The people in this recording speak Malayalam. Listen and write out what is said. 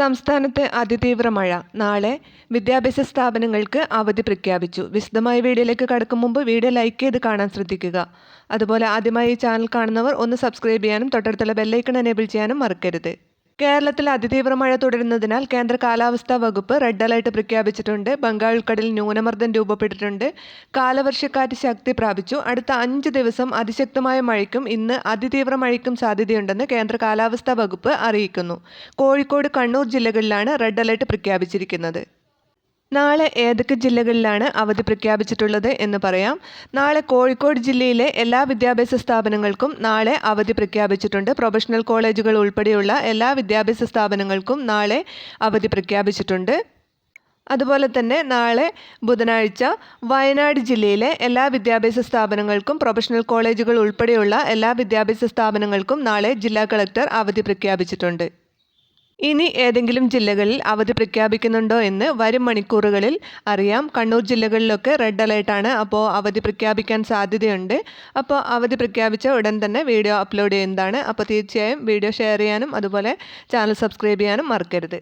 സംസ്ഥാനത്ത് അതിതീവ്ര മഴ. നാളെ വിദ്യാഭ്യാസ സ്ഥാപനങ്ങൾക്ക് അവധി പ്രഖ്യാപിച്ചു. വിശദമായ വീഡിയോയിലേക്ക് കടക്കും മുമ്പ് വീഡിയോ ലൈക്ക് ചെയ്ത് കാണാൻ ശ്രദ്ധിക്കുക. അതുപോലെ ആദ്യമായി ഈ ചാനൽ കാണുന്നവർ ഒന്ന് സബ്സ്ക്രൈബ് ചെയ്യാനും തൊട്ടടുത്തുള്ള ബെല്ലൈക്കൺ എനേബിൾ ചെയ്യാനും മറക്കരുത്. കേരളത്തിൽ അതിതീവ്ര മഴ തുടരുന്നതിനാൽ കേന്ദ്ര കാലാവസ്ഥാ വകുപ്പ് റെഡ് അലർട്ട് പ്രഖ്യാപിച്ചിട്ടുണ്ട്. ബംഗാൾ ഉൾക്കടലിൽ ന്യൂനമർദ്ദം രൂപപ്പെട്ടിട്ടുണ്ട്. കാലവർഷക്കാറ്റ് ശക്തി പ്രാപിച്ചു. അടുത്ത അഞ്ച് ദിവസം അതിശക്തമായ മഴയ്ക്കും ഇന്ന് അതിതീവ്ര മഴയ്ക്കും സാധ്യതയുണ്ടെന്ന് കേന്ദ്ര കാലാവസ്ഥാ വകുപ്പ് അറിയിക്കുന്നു. കോഴിക്കോട് കണ്ണൂർ ജില്ലകളിലാണ് റെഡ് അലർട്ട് പ്രഖ്യാപിച്ചിരിക്കുന്നത്. നാളെ ഏതൊക്കെ ജില്ലകളിലാണ് അവധി പ്രഖ്യാപിച്ചിട്ടുള്ളത് എന്ന് പറയാം. നാളെ കോഴിക്കോട് ജില്ലയിലെ എല്ലാ വിദ്യാഭ്യാസ സ്ഥാപനങ്ങൾക്കും നാളെ അവധി പ്രഖ്യാപിച്ചിട്ടുണ്ട്. പ്രൊഫഷണൽ കോളേജുകൾ ഉൾപ്പെടെയുള്ള എല്ലാ വിദ്യാഭ്യാസ സ്ഥാപനങ്ങൾക്കും നാളെ അവധി പ്രഖ്യാപിച്ചിട്ടുണ്ട്. അതുപോലെ തന്നെ നാളെ ബുധനാഴ്ച വയനാട് ജില്ലയിലെ എല്ലാ വിദ്യാഭ്യാസ സ്ഥാപനങ്ങൾക്കും പ്രൊഫഷണൽ കോളേജുകൾ ഉൾപ്പെടെയുള്ള എല്ലാ വിദ്യാഭ്യാസ സ്ഥാപനങ്ങൾക്കും നാളെ ജില്ലാ കളക്ടർ അവധി പ്രഖ്യാപിച്ചിട്ടുണ്ട്. ഇനി ഏതെങ്കിലും ജില്ലകളിൽ അവധി പ്രഖ്യാപിക്കുന്നുണ്ടോ എന്ന് വരും മണിക്കൂറുകളിൽ അറിയാം. കണ്ണൂർ ജില്ലകളിലൊക്കെ റെഡ് അലേർട്ടാണ് അപ്പോൾ അവധി പ്രഖ്യാപിക്കാൻ സാധ്യതയുണ്ട്. അപ്പോൾ അവധി പ്രഖ്യാപിച്ച ഉടൻ തന്നെ വീഡിയോ അപ്ലോഡ് ചെയ്യുന്നതാണ്. അപ്പോൾ തീർച്ചയായും വീഡിയോ ഷെയർ ചെയ്യാനും അതുപോലെ ചാനൽ സബ്സ്ക്രൈബ് ചെയ്യാനും മറക്കരുത്.